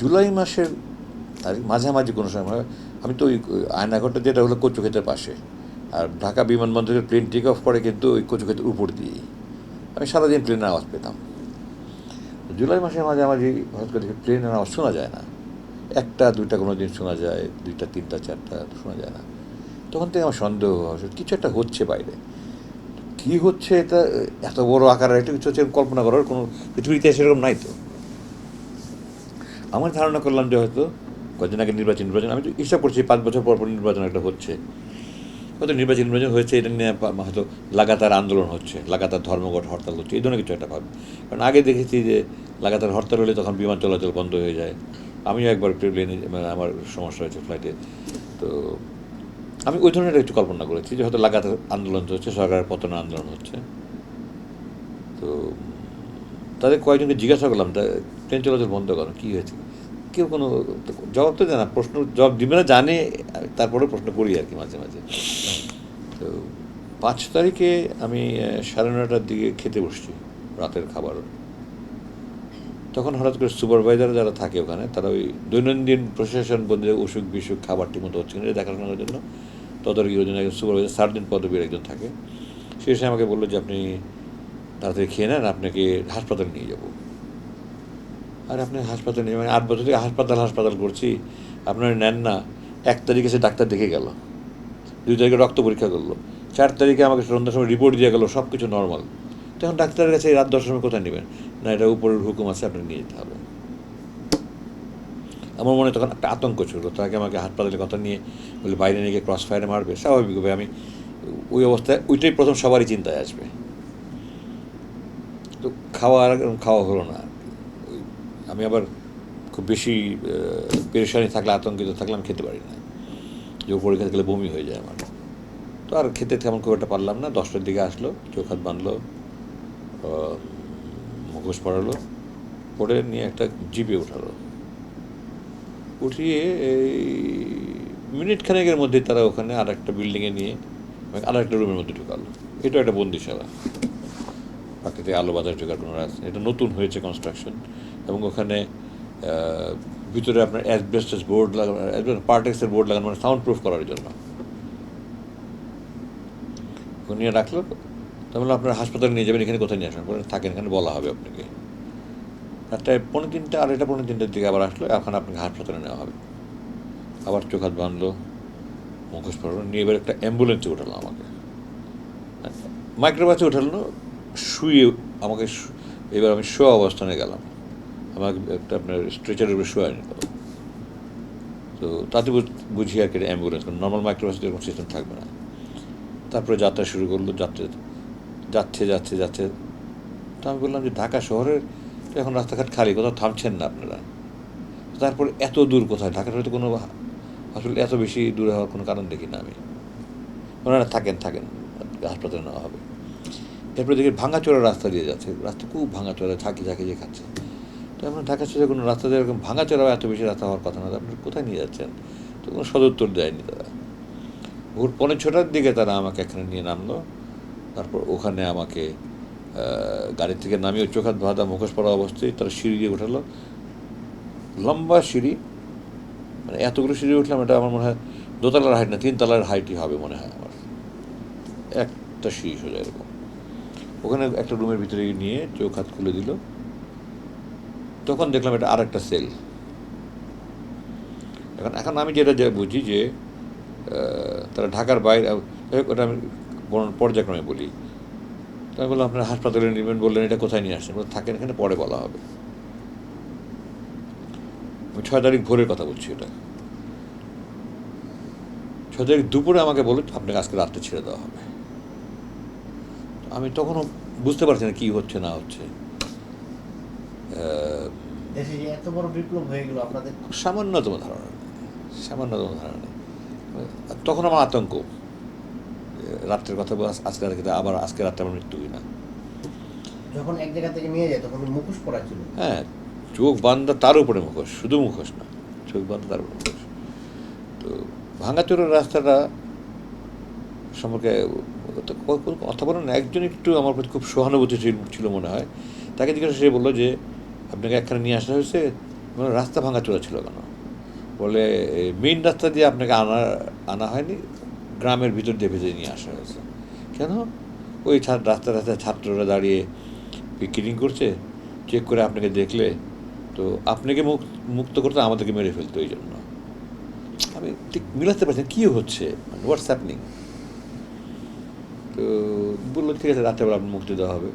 জুলাই মাসের তারিখ মাঝামাঝি কোনো সময় আমি তো ওই আয়নাঘরটা যেটা হলো কচুক্ষেতের পাশে আর ঢাকা বিমানবন্দরের প্লেন টেক অফ করে কিন্তু ওই কচুক্ষেতের উপর দিয়েই আমি সারাদিন প্লেনের আওয়াজ পেতাম। জুলাই মাসের মাঝামাঝি হঠাৎ করে প্লেনের আওয়াজ শোনা যায় না। একটা দুইটা কোনো দিন শোনা যায় দুইটা তিনটা চারটা শোনা যায় না। তখন থেকে আমার সন্দেহ হয়, কিছু একটা হচ্ছে বাইরে। কী হচ্ছে এটা এত বড় আকারের একটা কিছু হচ্ছে কল্পনা করার কোনো পৃথিবীর ইতিহাসে এরকম নাই তো। আমার ধারণা করলাম যে হয়তো কদিন আগে নির্বাচন নির্বাচন, আমি তো হিসাব করছি পাঁচ বছর পর পর নির্বাচন একটা হচ্ছে। হয়তো নির্বাচন নির্বাচন হয়েছে, এটা নিয়ে হয়তো লাগাতার আন্দোলন হচ্ছে, লাগাতার ধর্মঘট, হরতাল হচ্ছে, এই ধরনের কিছু একটা ভাবি। কারণ আগে দেখেছি যে লাগাতার হরতাল হলে তখন বিমান চলাচল বন্ধ হয়ে যায়। আমিও একবার প্লেনে মানে আমার সমস্যা হয়েছে ফ্লাইটে। তো আমি ওই ধরনের একটু কল্পনা করেছি যে হয়তো লাগাতার আন্দোলন হচ্ছে, সরকারের পতন আন্দোলন হচ্ছে। তো তাদের কয়েকজনকে জিজ্ঞাসা করলাম ট্রেন চলাচল বন্ধ করো, কী হয়েছে? কেউ কোনো জবাব তো জানা প্রশ্ন, জবাব দিবে না, জানে তারপরে প্রশ্ন করি আর কি মাঝে মাঝে। তো পাঁচ তারিখে আমি সাড়ে নটার দিকে খেতে বসছি, রাতের খাবার। তখন হঠাৎ করে সুপারভাইজার যারা থাকে ওখানে, তারা ওই দৈনন্দিন প্রশাসন বন্ধে অসুখ বিসুখ, খাবার ঠিক মতো হচ্ছে না দেখাশোনার জন্য তদারকির জন্য একজন সুপারভাইজার সার্জেন্ট পদবীর একজন থাকে। সে আমাকে বলল যে, আপনি তাড়াতাড়ি খেয়ে নেন, আপনাকে হাসপাতালে নিয়ে যাব। আর আপনি হাসপাতালে নিয়ে মানে আট বছর থেকে হাসপাতাল হাসপাতাল করছি। আপনারা নেন না। এক তারিখে সে ডাক্তার দেখে গেল। দুই তারিখে রক্ত পরীক্ষা করল। চার তারিখে আমাকে সন্ধ্যার সময় রিপোর্ট দিয়ে গেলো সব কিছু নর্মাল তখন ডাক্তারের কাছে রাত দশটার সময় কোথায় নেবেন? না, এটা উপরের হুকুম আছে আপনি নিয়ে যেতে হবে। আমার মনে তখন একটা আতঙ্ক ছিল তাকে আমাকে হাসপাতালে কথা নিয়ে বলে, বাইরে নিয়ে গিয়ে ক্রস ফায়ারে মারবে স্বাভাবিকভাবে আমি ওই অবস্থায়, ওইটাই প্রথম সবারই চিন্তায় আসবে। তো খাওয়া খাওয়া হলো না। আমি আবার খুব বেশি পেরেশানি থাকলে, আতঙ্কিত থাকলে আমি খেতে পারি না। যে উপরে খেতে গেলে বমি হয়ে যায় আমার। তো আর খেতে তেমন খুব একটা পারলাম না। দশটার দিকে আসলো, চোখ হাত বাঁধলো মুখোশ পড়ালো পরে নিয়ে একটা জিপে উঠালো। উঠিয়ে এই মিনিট খানেকের মধ্যে তারা ওখানে আর একটা বিল্ডিংয়ে নিয়ে আর একটা রুমের মধ্যে ঢুকালো। এটা একটা বন্দিশালা। প্রাকৃতিক আলো বাতাস ঢোকার কোনো রাস্তা এটা নতুন হয়েছে কনস্ট্রাকশন এবং ওখানে ভিতরে আপনার অ্যাসবেস্টাস বোর্ড লাগানো পার্টেক্সের বোর্ড লাগানো মানে সাউন্ড প্রুফ করার জন্য। নিয়ে রাখল তাহলে আপনার হাসপাতালে নিয়ে যাবেন, এখানে কোথায় নিয়ে আসবেন? থাকেন, এখানে বলা হবে আপনাকে। একটা পনেরো তিনটা, আড়াইটা পনেরো তিনটার দিকে আবার আসলো, এখন আপনাকে হাসপাতালে নেওয়া হবে। আবার চোখ হাত বাঁধলো, মুখোশ পড়ল নিয়ে এবার একটা অ্যাম্বুলেন্সে উঠালো আমাকে। মাইক্রোবাসে উঠালো, শুয়ে আমাকে এবার আমি শোয়া অবস্থানে গেলাম। আমাকে একটা আপনার স্ট্রেচারের উপরে শোয়া তো তাতে বুঝ- বুঝি আর কি অ্যাম্বুলেন্স নর্মাল মাইক্রোবাসে এরকম সিস্টেম থাকবে না। তারপরে যাত্রা শুরু করল, যাত্রা, যাচ্ছে যাচ্ছে যাচ্ছে। তো আমি বললাম যে ঢাকা শহরের এখন রাস্তাঘাট খালি, কোথাও থামছেন না আপনারা। তারপরে এত দূর কোথায়? ঢাকার হয়তো কোনো আসলে এত বেশি দূরে হওয়ার কোনো কারণ দেখি না আমি। ওনারা থাকেন থাকেন, হাসপাতালে নেওয়া হবে। এরপরে দেখি ভাঙাচোরা রাস্তা দিয়ে যাচ্ছে। রাস্তা খুব ভাঙাচোরা, ঝাঁকি ঝাঁকি যে খাচ্ছে। তো আমরা ঢাকা শহরে কোনো রাস্তা দিয়ে এরকম ভাঙাচোরা এত বেশি রাস্তা হওয়ার কথা না আপনি কোথায় নিয়ে যাচ্ছেন? তো কোনো সদুত্তর দেয়নি তারা। ভোর পনেরো ছটার দিকে তারা আমাকে এখানে নিয়ে নামলো। তারপর ওখানে আমাকে গাড়ি থেকে নামিয়ে চোখ হাত বাঁধা মুখোশ পড়া অবস্থায় তারা সিঁড়ি দিয়ে উঠালো। লম্বা সিঁড়ি মানে এতগুলো সিঁড়ি উঠলাম, এটা আমার মনে হয় দোতলার হাইট না, তিনতলার হাইটই হবে মনে হয় আমার। একটা সিঁড়ি সোজা এরকম। ওখানে একটা রুমের ভিতরে নিয়ে চোখ হাত খুলে দিল। তখন দেখলাম এটা আর একটা সেল। এখন এখন আমি যেটা যা বুঝি যে তারা ঢাকার বাইরে ওটা আমি পর্যায়ক্রমে বলি। তো আমি বললাম, আপনার হাসপাতালে নেবেন বললেন, এটা কোথায় নিয়ে আসছেন? থাকেন এখানে, পরে বলা হবে। আমি ছয় তারিখ ভোরের কথা বলছি এটা। ছয় তারিখ দুপুরে আমাকে বলল আপনাকে আজকে রাত্রে ছেড়ে দেওয়া হবে। আমি তখনও বুঝতে পারছি না কী হচ্ছে, না হচ্ছে। এত বড় বিপ্লব হয়ে গেল আপনাদের সামান্যতম ধারণা। সামান্যতম ধারণা নেই। তখন আমার আতঙ্ক রাত্রের কথা বলে আজ- আজকে রাতে আবার আজকে রাত্রে আমার মৃত্যু না যখন এক জায়গা থেকে নিয়ে যায় তখন মুখোশ পড়া ছিল হ্যাঁ চোখ বান্ধা তার উপরে মুখোশ শুধু মুখোশ না চোখ বান্ধা তার উপরে মুখোশ তো ভাঙাচোরের রাস্তাটা সম্পর্কে কথা বলেন না একজন একটু আমার প্রতি খুব সহানুভূতি ছিল মনে হয় তাকে জিজ্ঞাসা সে বলল যে আপনাকে একখানে নিয়ে আসা হয়েছে মানে রাস্তা ভাঙা চোরা ছিল কেন? বলে মেইন রাস্তা দিয়ে আপনাকে আনা আনা হয়নি, গ্রামের ভিতর দিয়ে ভেজে নিয়ে আসা হয়েছে। কেন? ওই রাস্তা রাস্তায় ছাত্ররা দাঁড়িয়ে পিকেটিং করছে চেক করে আপনাকে দেখলে তো আপনাকে মুক মুক্ত করতে আমাদেরকে মেরে ফেলতো এই জন্য। আমি ঠিক মিলাতে পারছি কী হচ্ছে? মানে হোয়াটস হ্যাপনিং তো বলল, ঠিক আছে, রাত্রেবেলা আপনার মুক্তি দেওয়া হবে।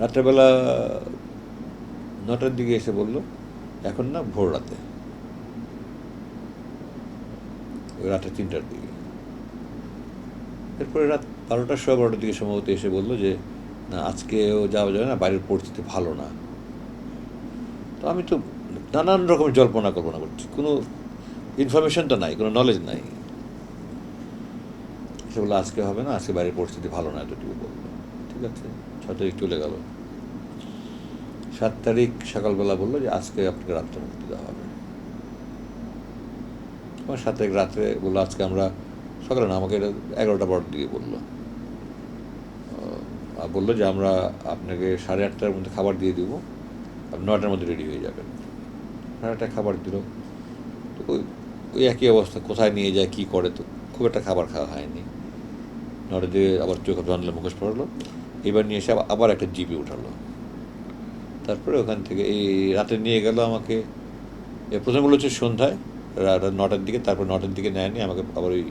রাত্রেবেলা নটার দিকে এসে বলল, এখন না ভোর রাতে। রাতে তিনটার দিকে। এরপরে রাত বারোটার সময় বারোটার দিকে সম্ভবত এসে বলল যে, না আজকেও যাওয়া যাবে না, বাইরের পরিস্থিতি ভালো না। তো আমি তো নানান রকমের জল্পনা কল্পনা করছি। কোনো ইনফরমেশন তো নাই, কোনো নলেজ নাই। সে বলল, আজকে হবে না, আজকে বাইরের পরিস্থিতি ভালো না, এতটুকু বলল। ঠিক আছে ছ তারিখ চলে গেল। সাত তারিখ সকালবেলা বলল যে আজকে আপনাকে রাত্রে মুক্তি দেওয়া হবে। আমার সাত তারিখ রাত্রে বলল, আজকে আমরা সকালে না, আমাকে এটা এগারোটা বারোটার দিকে বলল। আর বলল যে আমরা আপনাকে সাড়ে আটটার মধ্যে খাবার দিয়ে দিব আপনি নটার মধ্যে রেডি হয়ে যাবেন। সাড়ে আটটায় খাবার দিল। তো ওই ওই একই অবস্থা, কোথায় নিয়ে যায়, কী করে, তো খুব একটা খাবার খাওয়া হয়নি। নটা দিয়ে আবার চোখ জানলে মুখোশ পড়ল এবার নিয়ে এসে আবার- একটা জিপে উঠালো। তারপরে ওখান থেকে এই রাতে নিয়ে গেল আমাকে। প্রথমে বলল হচ্ছে সন্ধ্যায় নটার দিকে তারপর নটার দিকে নেয়নি আমাকে আবার ওই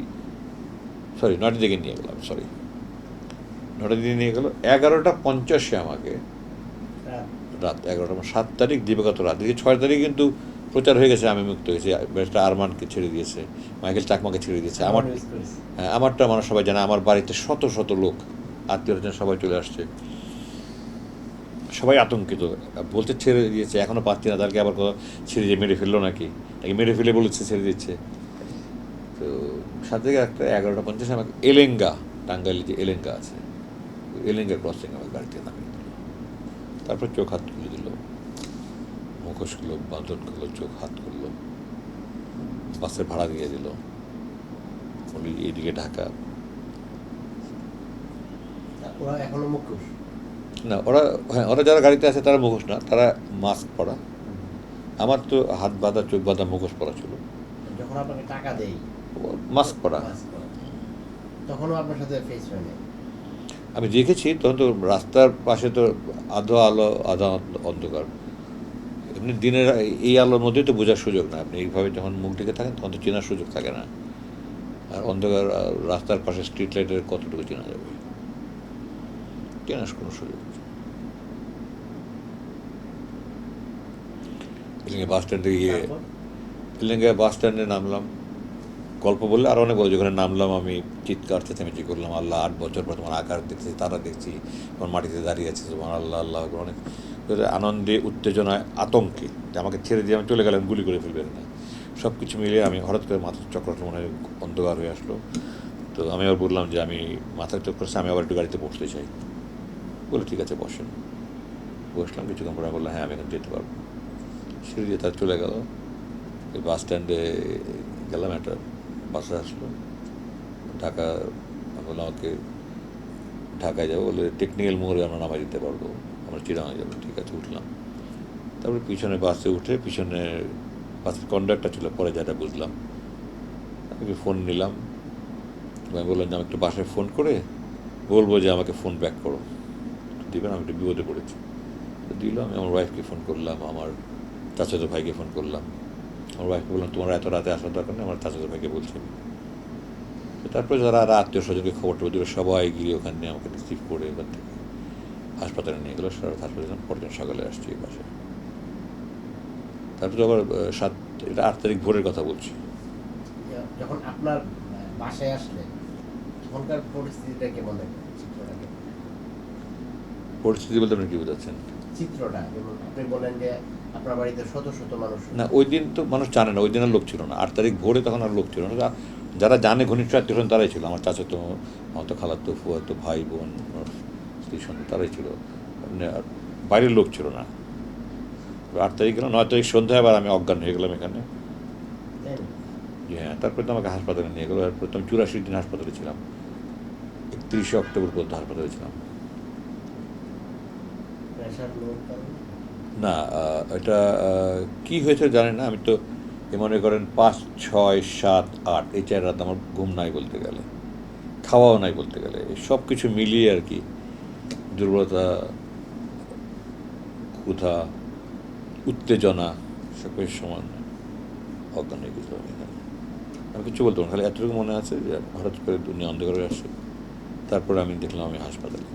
সরি নটার দিকে নিয়ে গেলাম সরি নটার দিকে নিয়ে গেলো এগারোটা পঞ্চাশে আমাকে। রাত রাত এগারোটা সাত তারিখ দিবাগত রাত। এদিকে ছয় তারিখ কিন্তু প্রচার হয়ে গেছে আমি মুক্ত হয়েছি। ব্যারিস্টার আরমানকে ছেড়ে দিয়েছে মাইকেল চাকমাকে ছেড়ে দিয়েছে। আমার হ্যাঁ, আমারটা মানুষ সবাই জানে আমার বাড়িতে শত শত লোক আত্মীয় সবাই চলে আসছে। সবাই আতঙ্কিত। বলতে ছেড়ে দিয়েছে, এখনও পাচ্ছি না, তাদেরকে আবার ছেড়ে দিয়ে মেরে ফেলল নাকি? নাকি মেরে ফেলে বলেছে, ছেড়ে দিচ্ছে? তো সাত থেকে একটা এগারোটা, পঞ্চাশ, আমাকে এলেঙ্গা টাঙ্গাইলে যে এলেঙ্গা আছে এলেঙ্গা ক্রসিং আমার গাড়িতে নামিয়ে দিল। তারপর চোখ হাত তুলে দিল। মুখোশ করল বাঁধন করল চোখ হাত করল বাসের ভাড়া দিয়ে দিল। বলি এইদিকে ঢাকা। ওরা এখনও মুখোশ। না ওরা হ্যাঁ ওরা যারা গাড়িতে আছে তারা মুখোশ না তারা মাস্ক পরা। আমার তো হাত বাঁধা চোখ বাঁধা মুখোশ পরা ছিল। যখন আপনাকে টাকা দেই মাস্ক পরা। তখনও আপনার সাথে ফেস আমি দেখেছি তখন তো রাস্তার পাশে তো আধো আলো আধা অন্ধকার। এমনি দিনের এই আলোর মধ্যে তো বোঝার সুযোগ না। আপনি এইভাবে যখন মুখ ঢেকে থাকেন তখন তো চেনার সুযোগ থাকে না। আর অন্ধকার রাস্তার পাশে স্ট্রিট লাইটের কতটুকু চেনা যাবে? সুযোগ নেই। এদিকে বাস স্ট্যান্ডে গিয়ে? এলেঙ্গা বাস স্ট্যান্ডে নামলাম। গল্প বললে আর অনেক বড় যেখানে নামলাম আমি। চিৎকার চেঁচামেচি করলাম আল্লাহ আট বছর পর তোমার আকার দেখছি তারা দেখছি তোমার মাটিতে দাঁড়িয়ে আছে তোমার আল্লাহ আল্লাহ অনেক। আনন্দে উত্তেজনায় আতঙ্কে যে আমাকে ছেড়ে দিয়ে আমি চলে গেলাম গুলি করে ফেলবেন না। সব কিছু মিলিয়ে আমি হঠাৎ করে মাথার চক্রটা মনে অন্ধকার হয়ে আসলো। তো আমি আবার বললাম যে আমি মাথার চক্র আমি আবার একটু গাড়িতে বসতে চাই। বলে, ঠিক আছে, বসেন। বসলাম, কিছুক্ষণ পরে বললাম হ্যাঁ আমি এখন যেতে পারব। সিঁড়ি দিয়ে তার চলে গেল। ওই বাস স্ট্যান্ডে গেলাম, একটা বাসে আসলো। ঢাকা বললাম আমাকে ঢাকায় যাব। বলে, টেকনিক্যাল মোড়ে আমরা নামাই দিতে পারব। আমরা চিরাঙে যাব। ঠিক আছে, উঠলাম। তারপরে পিছনে বাসে উঠে, পিছনে বাসের কন্ডাক্টর ছিল, পরে যেটা বুঝলাম। আমি ফোন নিলাম। আমি বললাম যে আমি একটু বাসায় ফোন করে বলব যে, আমাকে ফোন ব্যাক করো। দিবেন, আমি একটু বিপদে পড়েছি। তো দিল আমি আমার ওয়াইফকে ফোন করলাম, আমার চাচাতো ভাইকে ফোন করলাম। আমার ওয়াইফকে বললাম, তোমার এত রাতে আসার দরকার নেই? আমার চাচাতো ভাইকে বলছি তারপরে যারা আর আত্মীয় স্বজনকে খবর টবর দিল সবাই গিয়ে ওখানে আমাকে রিসিভ করে ওখান থেকে হাসপাতালে নিয়ে গেলো। হাসপাতালে যখন পরদিন সকালে আসছি এই পাশে তারপরে আবার সাত, এটা আট তারিখ ভোরের কথা বলছি। যখন আপনার বাসায় আসলে তখনকার পরিস্থিতিটা কেমন কেমন? পরিস্থিতি বলতে আপনি কী বোঝাচ্ছেন? চিত্রটা আপনি বলেন যে আপনার বাড়িতে শত শত মানুষ না ওই দিন তো মানুষ জানে না ওই দিন আর লোক ছিল না। আট তারিখ ভোরে তখন আর লোক ছিল না। যারা জানে ঘনিষ্ঠ আত্মীয় তারাই ছিল। আমার চাচাতো আমার তো খালাতো ফুয়াতো ভাই বোন স্ত্রী সন্তান তারাই ছিল। মানে বাইরের লোক ছিল না। আট তারিখ গেলাম নয় তারিখ সন্ধ্যায় আবার আমি অজ্ঞান হয়ে গেলাম এখানে। হ্যাঁ তারপরে তো আমাকে হাসপাতালে নিয়ে গেলো। এরপর তো আমি চুরাশি দিন হাসপাতালে ছিলাম। একত্রিশে অক্টোবর পর্যন্ত হাসপাতালে ছিলাম। না এটা কি হয়েছে জানি না আমি তো এ মনে করেন পাঁচ ছয় সাত আট এই চার রাত আমার ঘুম নাই বলতে গেলে খাওয়াও নাই বলতে গেলে সব কিছু মিলিয়ে আর কি দুর্বলতা ক্ষুধা উত্তেজনা সব কিছু সমান অজ্ঞান গেছিল আমি কিছু বলতে পারব না, খালি এতটুকু মনে আছে যে হঠাৎ করে দুনিয়া অন্ধকারে আসে তারপরে আমি দেখলাম আমি হাসপাতালে।